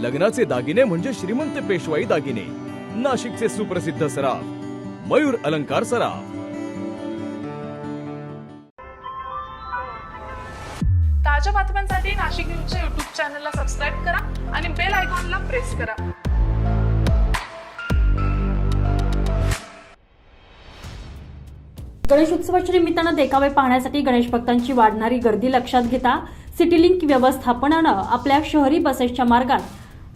लग्नाचे दागिने म्हणजे श्रीमंत पेशवाई दागिने. नाशिकचे सुप्रसिद्ध सराफ मयूर अलंकार सराफ. ताज्या बातम्यांसाठी नाशिक न्यूजच्या युट्यूब चॅनलला सबस्क्राईब करा आणि बेल आयकॉनला प्रेस करा. गणेश उत्सवाच्या निमित्तानं देखावे पाहण्यासाठी गणेश भक्तांची वाढणारी गर्दी लक्षात घेता सिटीलिंक व्यवस्थापनानं आपल्या शहरी बसेसच्या मार्गात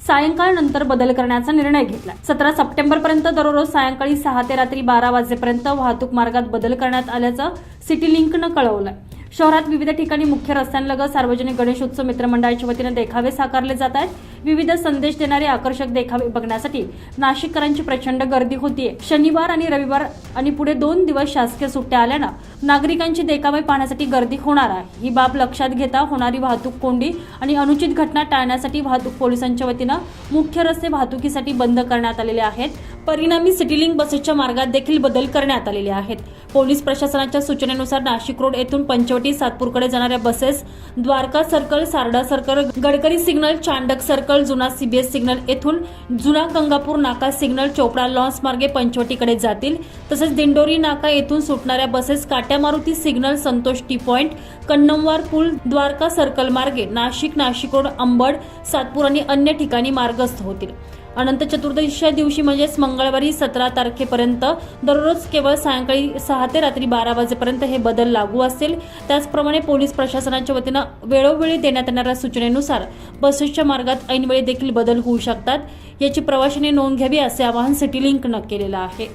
सायंकाळ नंतर बदल करण्याचा निर्णय घेतला सतरा सप्टेंबर पर्यंत दररोज सायंकाळी सहा ते रात्री बारा वाजेपर्यंत वाहतूक मार्गात बदल करण्यात आल्याचं सिटी लिंकनं कळवलं शहरात विविध ठिकाणी मुख्य रस्त्यांलगत सार्वजनिक गणेश उत्सव मित्रमंडळाच्या वतीनं देखावे साकारले जात आहेत. विविध संदेश देणारे आकर्षक देखावे बघण्यासाठी नाशिककरांची प्रचंड गर्दी होतीये. शनिवार आणि रविवार आणि पुढे दोन दिवस शासकीय सुट्ट्या आल्यानं नागरिकांची देखावे पाहण्यासाठी गर्दी होणार आहे. ही बाब लक्षात घेता होणारी वाहतूक कोंडी आणि अनुचित घटना टाळण्यासाठी वाहतूक पोलिसांच्या वतीनं मुख्य रस्ते वाहतुकीसाठी बंद करण्यात आलेले आहेत. परिणामी सिटीलिंक बसेसच्या मार्गात देखील बदल करण्यात आलेले आहेत. पोलीस प्रशासनाच्या सूचनेनुसार नाशिक रोड येथून पंचवटी सातपूरकडे जाणाऱ्या buses Dwarka circle Sarda circle Gadkari signal Chandak circle जुना सीबीएस सिग्नल येथून जुना गंगापूर नाका सिग्नल चोपडा लॉन्स मार्गे पंचवटीकडे जातील. तसेच दिंडोरी नाका येथून सुटणाऱ्या buses Katya Maruti signal Santosh T point Kannamwar पूल द्वारका सर्कल मार्गे नाशिक नाशिक रोड अंबड सातपूर आणि अन्य ठिकाणी मार्गस्थ होतील. अनंत चतुर्दशीच्या दिवशी म्हणजेच मंगळवारी सतरा तारखेपर्यंत दररोज केवळ सायंकाळी सहा ते रात्री बारा वाजेपर्यंत हे बदल लागू असतील. त्याचप्रमाणे पोलीस प्रशासनाच्या वतीनं वेळोवेळी देण्यात येणाऱ्या सूचनेनुसार बसेसच्या मार्गात ऐनवेळी देखील बदल होऊ शकतात. याची प्रवाशांनी नोंद घ्यावी असे आवाहन सिटी लिंकनं केलेलं आहे.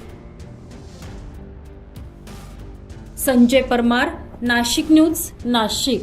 संजय परमार नाशिक न्यूज नाशिक.